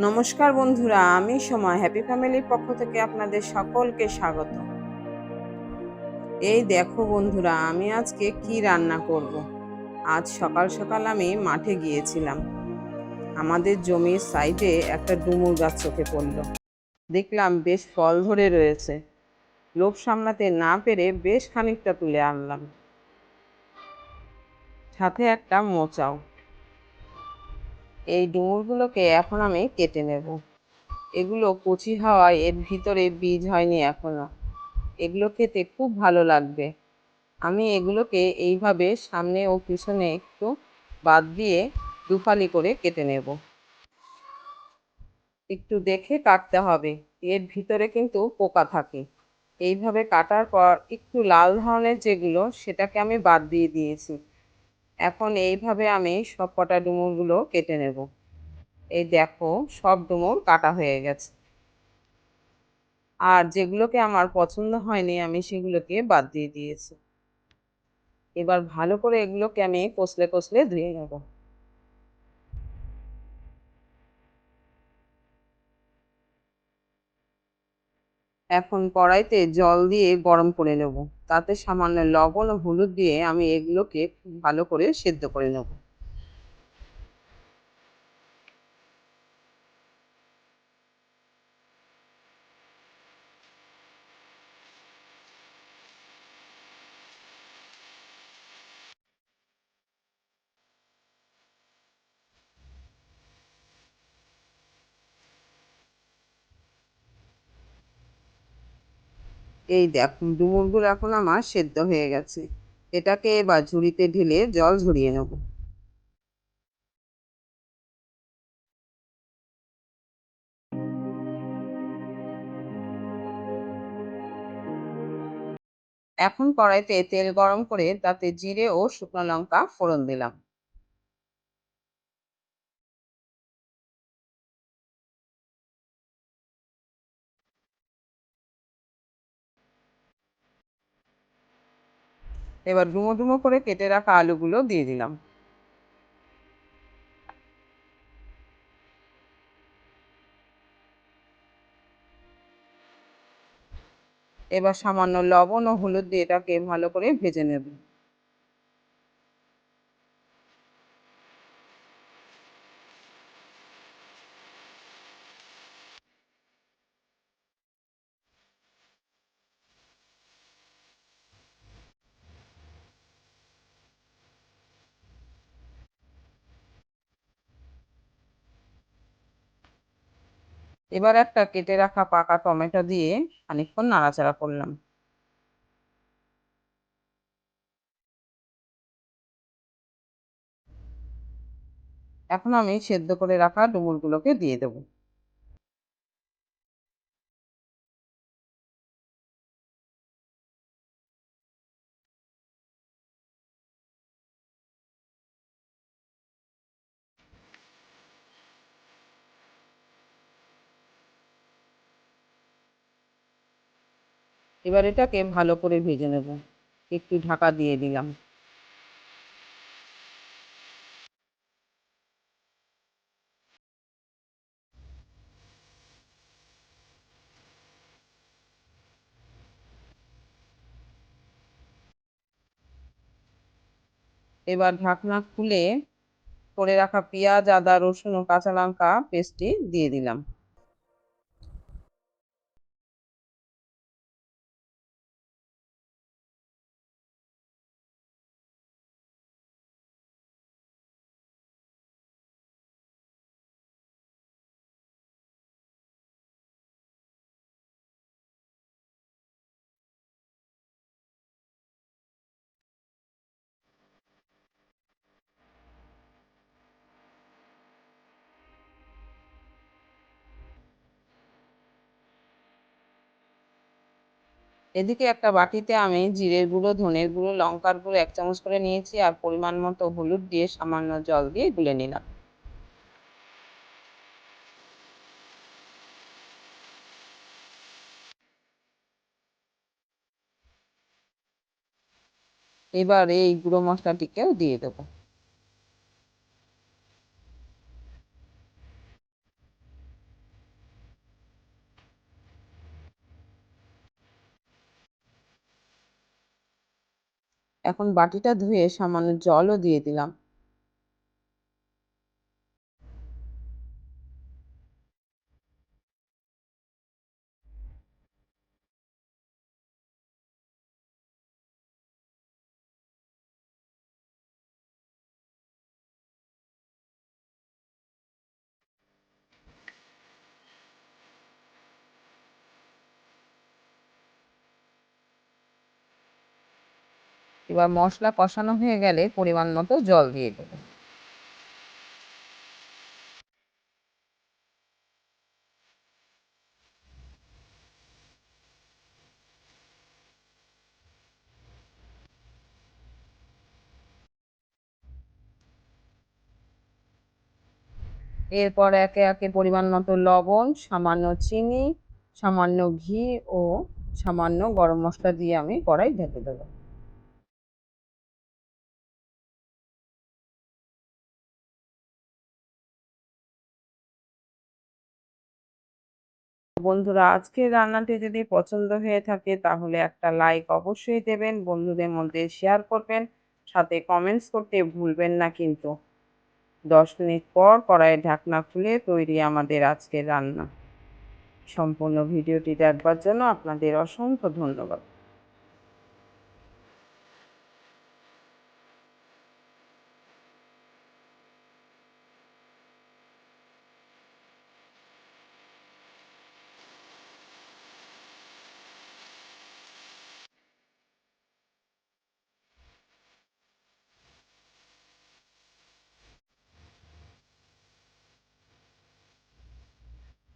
নমস্কার বন্ধুরা, আমি সময় হ্যাপি ফ্যামিলির পক্ষ থেকে আপনাদের সকলকে স্বাগত। এই দেখো বন্ধুরা, আমি আজকে কি রান্না করব। আজ সকাল সকাল আমি মাঠে গিয়েছিলাম। আমাদের জমির সাইডে একটা ডুমুর গাছ চোখে পড়ল। দেখলাম বেশ ফল ধরে রয়েছে। লোভ সামলাতে না পেরে বেশ খানিকটা তুলে আনলাম। সাথে একটা মোচাও। এই ডুমুরগুলোকে এখন আমি কেটে নেব। এগুলো কচি হওয়ায় এর ভিতরে বীজ হয়নি এখনও। এগুলো খেতে খুব ভালো লাগবে। আমি এগুলোকে এইভাবে সামনে ও পিছনে একটু বাদ দিয়ে দুফালি করে কেটে নেব। একটু দেখে কাটতে হবে। এর ভিতরে কিন্তু পোকা থাকে। এইভাবে কাটার পর একটু লাল ধরনের যেগুলো, সেটাকে আমি বাদ দিয়ে দিয়েছি। এখন এইভাবে আমি সব কটা ডুমুরগুলো কেটে নেব। এই দেখো, সব ডুমুর কাটা হয়ে গেছে। আর যেগুলোকে আমার পছন্দ হয়নি, আমি সেগুলোকে বাদ দিয়ে দিয়েছি। এবার ভালো করে এগুলোকে আমি কষলে কষলে ধুয়ে নেব। এখন কড়াইতে জল দিয়ে গরম করে নেব। তাতে সামান্য লবণ ও হলুদ দিয়ে আমি এগুলোকে ভালো করে সেদ্ধ করে নেব। এই দেখুন ডুমুরগুলো এখন আমার সেদ্ধ হয়ে গেছে। এটাকে এবার ঝুড়িতে ঢেলে জল ঝরিয়ে নেব। এখন কড়াইতে তেল গরম করে তাতে জিরে ও শুকনো লঙ্কা ফোড়ন দিলাম। এবার ডুমো ডুমো করে কেটে রাখা আলুগুলো দিয়ে দিলাম। এবার সামান্য লবণ ও হলুদ দিয়ে এটাকে ভালো করে ভেজে নেব। এবার একটা কেটে রাখা পাকা টমেটো দিয়ে খানিকক্ষণ নাড়াচাড়া করলাম। এখন আমি সেদ্ধ করে রাখা ডুমুরগুলোকে দিয়ে দেব। এবার এটাকে ভালো করে ভেজে নেব। একটু ঢাকা দিয়ে দিলাম। এবার ঢাকনা খুলে করে রাখা পেঁয়াজ, আদা, রসুন ও কাঁচা লঙ্কা পেস্টটি দিয়ে দিলাম। এদিকে একটা বাটিতে আমি জিরের গুঁড়ো, ধনের গুঁড়ো, লঙ্কার গুঁড়ো এক চামচ করে নিয়েছি আর পরিমাণ মতো হলুদ দিয়ে সামান্য জল দিয়ে গুলে নিলাম। এবার এই গুঁড়ো মশলাটিকেও দিয়ে দেবো। এখন বাটিটা ধুয়ে সামান্য জলও দিয়ে দিলাম। এবার মশলা কষানো হয়ে গেলে পরিমাণ মতো জল দিয়ে দেবো। এরপর একে একে পরিমাণ মতো লবণ, সামান্য চিনি, সামান্য ঘি ও সামান্য গরম মশলা দিয়ে আমি কড়াই ঢেকে দেবো। বন্ধুরা, আজকের রান্নাটি যদি পছন্দ হয়ে থাকে, তাহলে একটা লাইক অবশ্যই দেবেন, বন্ধুদের মধ্যে শেয়ার করবেন, সাথে কমেন্টস করতে ভুলবেন না কিন্তু। দশ মিনিট পর কড়াইয়ের ঢাকনা খুলে তৈরি আমাদের আজকের রান্না। সম্পূর্ণ ভিডিওটি দেখবার জন্য আপনাদের অসংখ্য ধন্যবাদ।